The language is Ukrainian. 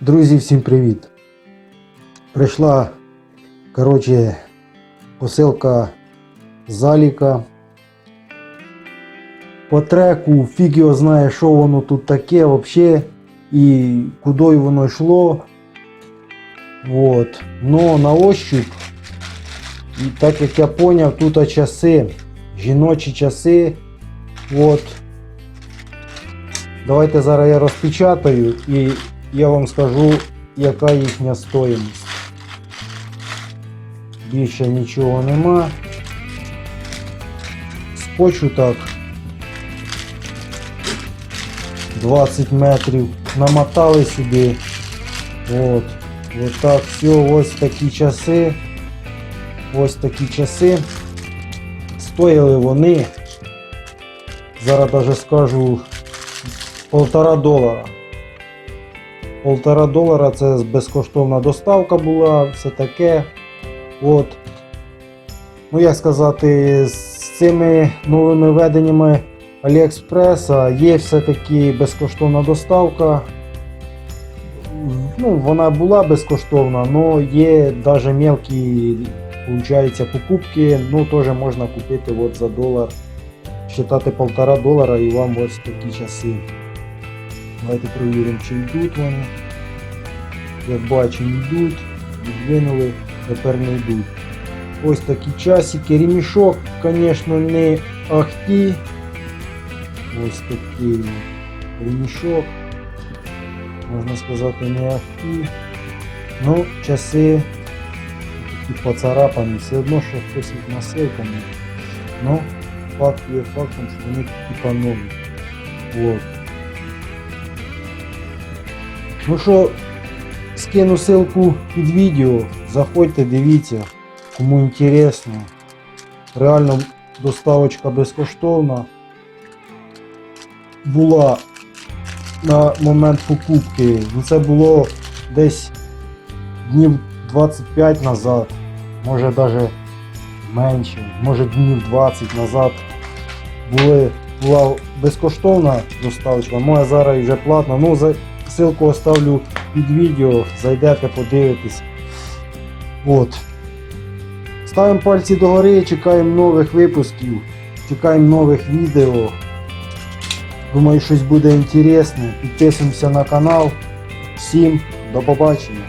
Друзі, всім привіт! Прийшла, коротше, посилка заліка. По треку фіг його знає, що воно тут таке взагалі і куди воно йшло. Вот. Но на ощупь, і так як я поняв, тут часи, жіночі часи. От. Давайте зараз я розпечатаю і я вам скажу, яка їхня стоїмость. Більше нічого нема. Скотчу так 20 метрів. Намотали сюди. От. От так, все, ось такі часи. Ось такі часи. Стояли вони. Зараз даже скажу полтора долара. Полтора долара це безкоштовна доставка була, все таке. От. Ну, як сказати, з цими новими веденнями Аліекспреса є все-таки безкоштовна доставка. Ну, вона була безкоштовна, але є навіть мелкі получається, покупки. Ну, теж можна купити от за долар. Считати полтора долара і вам ось такі часи. Давайте перевіримо, чи йдуть вони. Як бачимо, йдуть, відвинули, тепер не йдуть. Ось такі часики. Ремішок, звісно, не ахті. Ось такий ремішок. Можна сказати, не ахті. Ну, часи такі поцарапані, все одно, що хтось їх конечно. Ну, факт є фактом, що вони типа нові. Вот. Ну що, скину ссылку під відео. Заходьте, дивіться, кому інтересно. Реально доставочка безкоштовна. Була на момент покупки. Ну це було десь днів 25 назад, може навіть менше, може днів 20 назад були, була безкоштовна доставочка, моя зараз вже платна. Ну, за, ссылку оставлю під відео, зайдете, подивитесь. От. Ставимо пальці догори, чекаємо нових випусків, чекаємо нових відео. Думаю, щось буде інтересне. Підписуємося на канал. Всім до побачення.